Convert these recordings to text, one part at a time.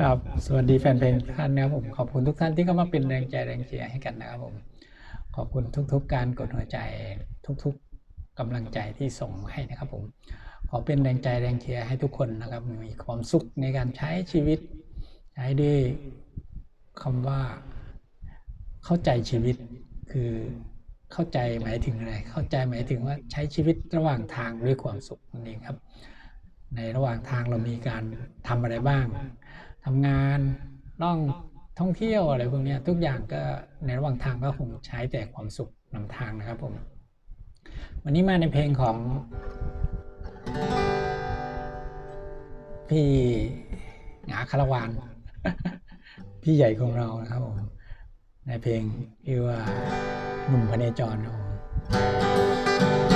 ครับ สวัสดีแฟนเพลงทุกท่านนะครับผม ขอบคุณทุกท่านที่เข้ามาเป็นแรงใจแรงเชียร์ให้กันนะครับผม ขอบคุณทุกๆการกดหัวใจ ทุกๆกำลังใจที่ส่งมาให้นะครับผม ขอเป็นแรงใจแรงเชียร์ให้ทุกคนนะครับ มีความสุขในการใช้ชีวิต ใช้ด้วยคำว่าเข้าใจชีวิต คือเข้าใจหมายถึงอะไร เข้าใจหมายถึงว่าใช้ชีวิตระหว่างทางด้วยความสุขนั่นเองครับ ในระหว่างทางเรามีการทำอะไรบ้าง ทำงานล่องท่องเที่ยวอะไรพวกนี้ทุกอย่างก็ในระหว่างทางก็คงใช้แต่ความสุขนำทางนะครับผม วันนี้มาในเพลงของพี่หงาคารวานพี่ใหญ่ของเรานะครับผมในเพลงที่ว่าหนุ่มพเนจรครับผม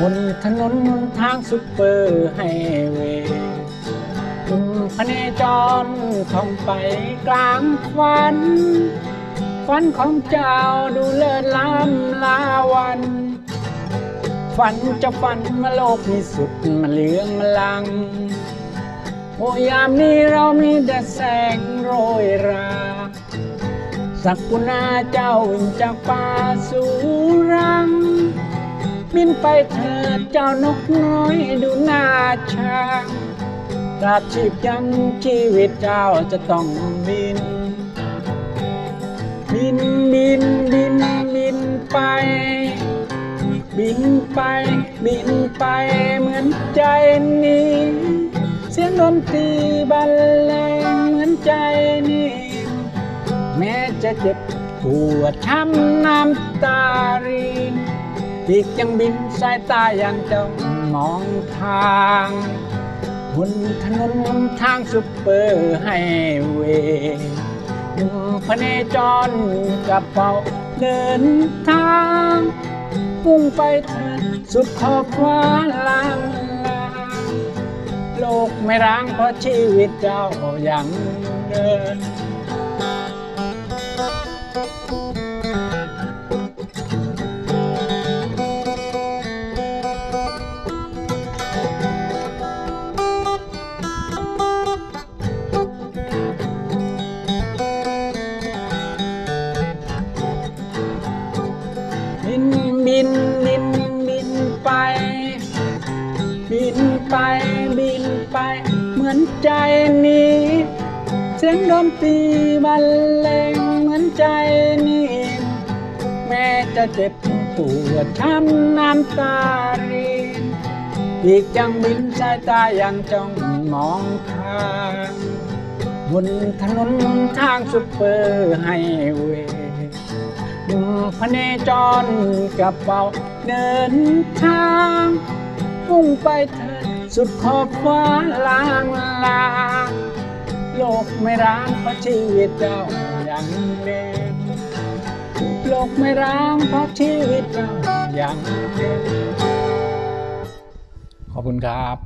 บนถนนทางซุปเปอร์ไฮเวย์หนุ่มพเนจรท่องไปกลางฝันฝันของเจ้าดูเลิศล้ำลาวันฝันจะฝันมาโลกมีสุดมาเหลืองมาลัง โอยามนี้เรามีแต่แสงโรยราสักกุณาเจ้าจากป่าสู่รัง บินไปเถิดเจ้านกน้อยดูหน้าช้างตราบชีพยังชีวิตเจ้าจะต้องบิน บินบินบินบินไป บินไปบินไปเหมือนใจนี้ เสียงดนตรีบรรเลงเหมือนใจนี้ แม้จะเจ็บปวดช้ำน้ำตาริน อีกยังบินสายตายังจ้องมองทางบนถนนทางซุปเปอร์ไฮเวย์หนุ่มพเนจรกับเป๋าเดินทางพุ่งไปเถิดสุดขอบฟ้าลางลาโลกไม่ร้างเพราะชีวิตเจ้ายังเดิน นบินบินบินไป บินไปบินไป เหมือนใจนี้ เสียงดนตรีบรรเลงเหมือนใจนี้ แม้จะเจ็บปวดช้ำน้ำตารินอีกยังบินสายตายังจ้องมองทางบนถนนทางซุปเปอร์ไฮเวย์ พเนจรกับเป๋าเดินทางพุ่งไปเถิดสุดขอบฟ้าลางลา โลกไม่ร้างเพราะชีวิตเจ้ายังเดินโลกไม่ร้างเพราะชีวิตเจ้ายังเดินขอบคุณครับ